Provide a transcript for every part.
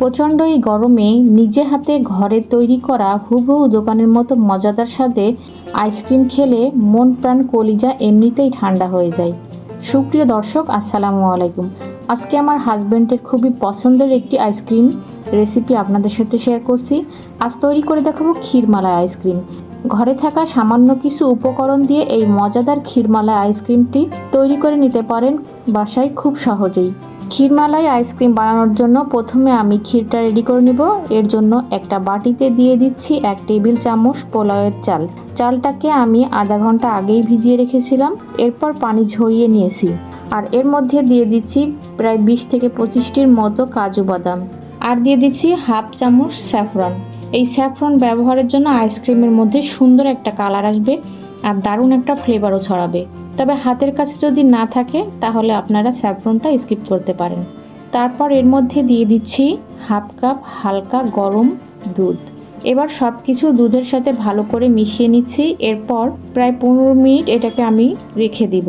প্রচণ্ড এই গরমে নিজে হাতে ঘরে তৈরি করা হুবহু দোকানের মতো মজাদার স্বাদে আইসক্রিম খেলে মন প্রাণ কলিজা এমনিতেই ঠান্ডা হয়ে যায়। সুপ্রিয় দর্শক, আসসালামু আলাইকুম। আজকে আমার হাজব্যান্ডের খুবই পছন্দের একটি আইসক্রিম রেসিপি আপনাদের সাথে শেয়ার করছি। আজ তৈরি করে দেখাবো ক্ষীরমালাই আইসক্রিম। ঘরে থাকা সামান্য কিছু উপকরণ দিয়ে এই মজাদার ক্ষীরমালাই আইসক্রিমটি তৈরি করে নিতে পারেন বাসায় খুব সহজেই। ক্ষীরমালাই আইসক্রিম বানানোর জন্য প্রথমে আমি ক্ষীরটা রেডি করে নিব। এর জন্য একটা বাটিতে দিয়ে দিচ্ছি এক টেবিল চামচ পোলাওয়ের চাল। চালটাকে আমি আধা ঘণ্টা আগেই ভিজিয়ে রেখেছিলাম। এরপর পানি ঝরিয়ে নিয়েছি। আর এর মধ্যে দিয়ে দিচ্ছি প্রায় বিশ থেকে পঁচিশটির মতো কাজু বাদাম। আর দিয়ে দিচ্ছি হাফ চামচ স্যাফরন। এই স্যাফরন ব্যবহারের জন্য আইসক্রিমের মধ্যে সুন্দর একটা কালার আসবে আর দারুণ একটা ফ্লেভারও ছড়াবে। তবে হাতের কাছে যদি না থাকে, তাহলে আপনারা স্যাফরনটা স্কিপ করতে পারেন। তারপর এর মধ্যে দিয়ে দিচ্ছি হাফ কাপ হালকা গরম দুধ। এবার সব কিছু দুধের সাথে ভালো করে মিশিয়ে নিচ্ছি। এরপর প্রায় পনেরো মিনিট এটাকে আমি রেখে দিব।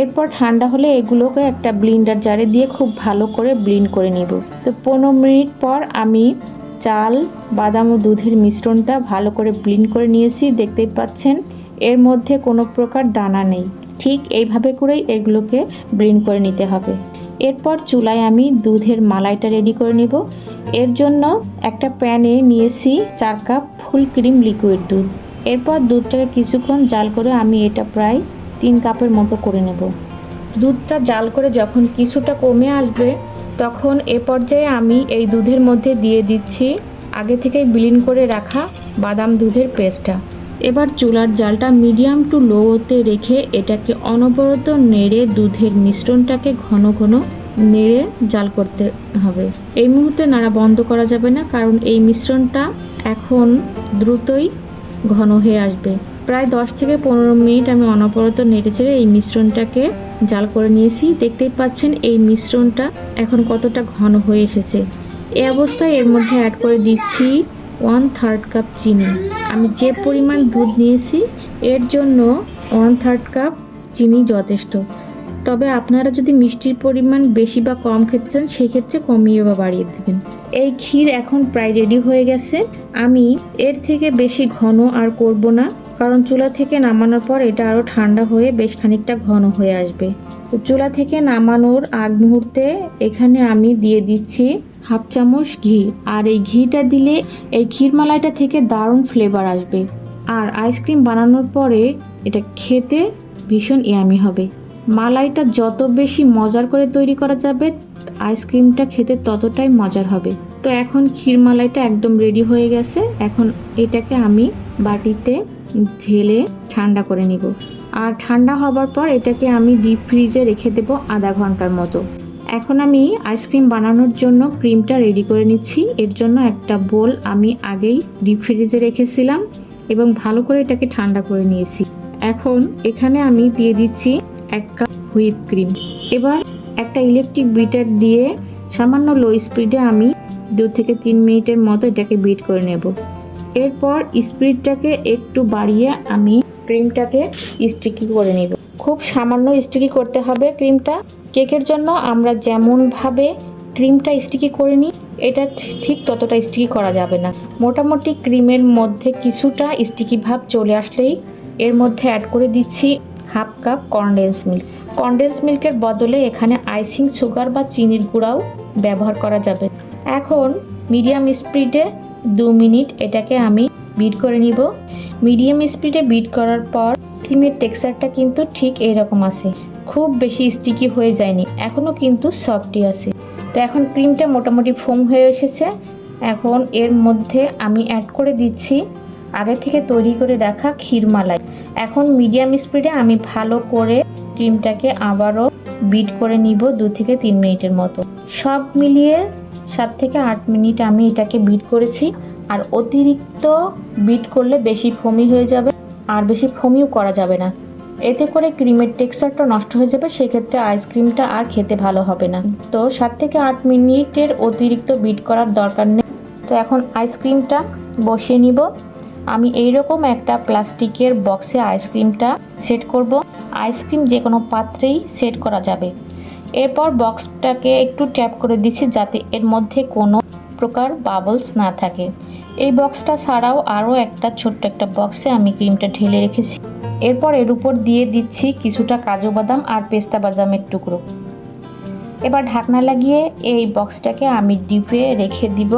এরপর ঠান্ডা হলে এগুলোকে একটা ব্লিন্ডার জারে দিয়ে খুব ভালো করে ব্লিন্ড করে নিব। তো পনেরো মিনিট পর আমি চাল, বাদাম ও দুধের মিশ্রণটা ভালো করে ব্লিন্ড করে নিয়েছি, দেখতেই পাচ্ছেন। এর মধ্যে কোনো প্রকার দানা নেই। ঠিক এইভাবে করেই এগুলোকে ব্লিন্ড করে নিতে হবে। এরপর চুলায় আমি দুধের মালাইটা রেডি করে নিব। এর জন্য একটা প্যানে নিয়েছি চার কাপ ফুল ক্রিম লিকুইড দুধ। এরপর দুধটাকে কিছুক্ষণ জাল করে আমি এটা প্রায় তিন কাপের মতো করে নেব। দুধটা জাল করে যখন কিছুটা কমে আসবে, তখন এ পর্যায়ে আমি এই দুধের মধ্যে দিয়ে দিচ্ছি আগে থেকেই বিলীন করে রাখা বাদাম দুধের পেস্টটা। এবার চুলার জালটা মিডিয়াম টু লোতে রেখে এটাকে অনবরত নেড়ে দুধের মিশ্রণটাকে ঘন ঘন নেড়ে জাল করতে হবে। এই মুহূর্তে নাড়া বন্ধ করা যাবে না, কারণ এই মিশ্রণটা এখন দ্রুতই ঘন হয়ে আসবে। প্রায় দশ থেকে পনেরো মিনিট আমি অনবরত নেড়ে চেড়ে এই মিশ্রণটাকে জাল করে নিয়েছি। দেখতেই পাচ্ছেন এই মিশ্রণটা এখন কতটা ঘন হয়ে এসেছে। এই অবস্থায় এর মধ্যে অ্যাড করে দিচ্ছি ওয়ান থার্ড কাপ চিনি। আমি যে পরিমাণ দুধ নিয়েছি, এর জন্য ওয়ান থার্ড কাপ চিনি যথেষ্ট। তবে আপনারা যদি মিষ্টির পরিমাণ বেশি বা কম খেতে চান সেক্ষেত্রে কমিয়ে বা বাড়িয়ে দেবেন। এই ক্ষীর এখন প্রায় রেডি হয়ে গেছে। আমি এর থেকে বেশি ঘন আর করব না, কারণ চুলা থেকে নামানোর পর এটা আরও ঠান্ডা হয়ে বেশ খানিকটা ঘন হয়ে আসবে। চুলা থেকে নামানোর আগ মুহূর্তে এখানে আমি দিয়ে দিচ্ছি হাফ চামচ ঘি। আর এই ঘিটা দিলে এই ক্ষীরমালাইটা থেকে দারুণ ফ্লেভার আসবে। আর আইসক্রিম বানানোর পরে এটা খেতে ভীষণ ইয়ামি হবে। মালাইটা যত বেশি মজার করে তৈরি করা যাবে, আইসক্রিমটা খেতে ততটাই মজার হবে। তো এখন ক্ষীরমালাইটা একদম রেডি হয়ে গেছে। এখন এটাকে আমি বাটিতে ঢেলে ঠান্ডা করে নিব। আর ঠান্ডা হবার পর এটাকে আমি ডিপ ফ্রিজে রেখে দেব আধা ঘণ্টার মতো। এখন আমি আইসক্রিম বানানোর জন্য ক্রিমটা রেডি করে নিচ্ছি। এর জন্য একটা বোল আমি আগেই ডিপ ফ্রিজে রেখেছিলাম এবং ভালো করে এটাকে ঠান্ডা করে নিয়েছি। এখন এখানে আমি দিয়ে দিচ্ছি এক কাপ হুইপ ক্রিম। এবার একটা ইলেকট্রিক বিটার দিয়ে সামান্য লো স্পিডে আমি দু থেকে তিন মিনিটের মতো এটাকে বিট করে নেব। এরপর স্পিডটাকে একটু বাড়িয়ে আমি ক্রিমটাকে স্টিকি করে নেব। খুব সামান্য স্টিকি করতে হবে ক্রিমটা। কেকের জন্য আমরা যেমনভাবে ক্রিমটা স্টিকি করে নিই, এটা ঠিক ততটা স্টিকি করা যাবে না। মোটামুটি ক্রিমের মধ্যে কিছুটা স্টিকি ভাব চলে আসলেই এর মধ্যে অ্যাড করে দিচ্ছি half cup condense milk condense মিল্কের বদলে এখানে আইসিং সুগার বা চিনির গুঁড়াও ব্যবহার করা যাবে। এখন মিডিয়াম স্পিডে দু মিনিট এটাকে আমি বিট করে নিব। মিডিয়াম স্পিডে বিট করার পর ক্রিমের টেক্সচারটা কিন্তু ঠিক এইরকম আছে। খুব বেশি স্টিকি হয়ে যায়নি এখনও কিন্তু সফটই আছে। তো এখন ক্রিমটা মোটামুটি ফোম হয়ে এসেছে। এখন এর মধ্যে আমি অ্যাড করে দিচ্ছি আগে থেকে তৈরি করে রাখা ক্ষীরমালাই এখন মিডিয়াম স্পিডে আমি ভালো করে ক্রিমটাকে আবারও বিট করে নিব দু থেকে তিন মিনিটের মতো। সব মিলিয়ে সাত থেকে আট মিনিট আমি এটাকে বিট করেছি। আর অতিরিক্ত বিট করলে বেশি ফমি হয়ে যাবে আর বেশি ফমিও করা যাবে না। এতে করে ক্রিমের টেক্সচারটা নষ্ট হয়ে যাবে, সেক্ষেত্রে আইসক্রিমটা আর খেতে ভালো হবে না। তো সাত থেকে আট মিনিটের অতিরিক্ত বিট করার দরকার নেই। তো এখন আইসক্রিমটা বসিয়ে নিব। আমি এইরকম একটা প্লাস্টিকের বক্সে আইসক্রিমটা সেট করব। আইসক্রিম যে কোনো পাত্রেই সেট করা যাবে। এরপর বক্সটাকে একটু ট্যাপ করে দিচ্ছি যাতে এর মধ্যে কোনো প্রকার বাবলস না থাকে। এই বক্সটা ছাড়াও আরও একটা ছোট্ট একটা বক্সে আমি ক্রিমটা ঢেলে রেখেছি। এরপর এর উপর দিয়ে দিচ্ছি কিছুটা কাজু বাদাম আর পেস্তা বাদামের টুকরো। এবার ঢাকনা লাগিয়ে এই বক্সটাকে আমি ডিপে রেখে দিব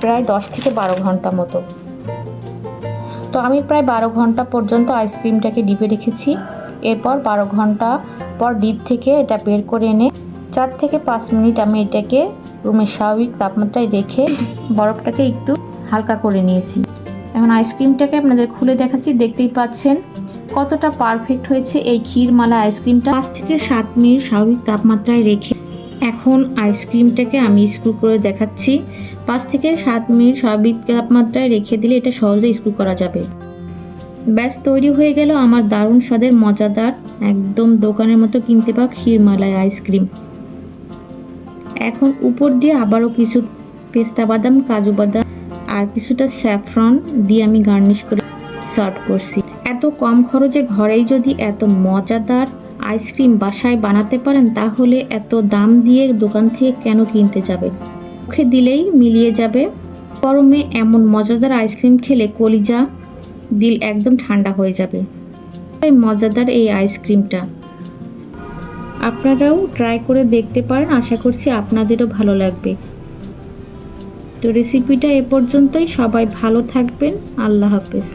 প্রায় দশ থেকে বারো ঘণ্টা মতো। তো আমি প্রায় বারো ঘণ্টা পর্যন্ত আইসক্রিমটাকে ডিপে রেখেছি। এরপর বারো ঘণ্টা পর ডিপ থেকে এটা বের করে এনে চার থেকে পাঁচ মিনিট আমি এটাকে রুমের স্বাভাবিক তাপমাত্রায় রেখে বরফটাকে একটু হালকা করে নিয়েছি। এখন আইসক্রিমটাকে আপনাদের খুলে দেখাচ্ছি, দেখতেই পাচ্ছেন কতটা পারফেক্ট হয়েছে এই ক্ষীরমালা আইসক্রিমটা পাঁচ থেকে সাত মিনিট স্বাভাবিক তাপমাত্রায় রেখে এখন আইসক্রিমটাকে আমি স্ক্রু করে দেখাচ্ছি। পাঁচ থেকে সাত মিনিট স্বাভাবিক তাপমাত্রায় রেখে দিলে এটা সহজে স্ক্রু করা যাবে। ব্যাস, তৈরি হয়ে গেল আমার দারুণ স্বাদের, মজাদার, একদম দোকানের মতো কিনতে পাওয়া ক্ষীরমালাই আইসক্রিম। এখন উপর দিয়ে আবারও কিছু পেস্তা বাদাম, কাজু বাদাম আর কিছুটা স্যাফরন দিয়ে আমি গার্নিশ করে সার্ভ করছি। এত কম খরচে ঘরেই যদি এত মজাদার আইসক্রিম বাসায় বানাতে পারেন, তাহলে এত দাম দিয়ে দোকান থেকে কেন কিনতে যাবেন মুখে দিলেই মিলিয়ে যাবে। গরমে এমন মজাদার আইসক্রিম খেলে কলিজা দিল একদম ঠান্ডা হয়ে যাবে। তাই মজাদার এই আইসক্রিমটা। আপনারাও ট্রাই করে দেখতে পারেন, আশা করছি আপনাদেরও ভালো লাগবে। তো রেসিপিটা এ পর্যন্তই, সবাই ভালো থাকবেন, আল্লাহ হাফেজ।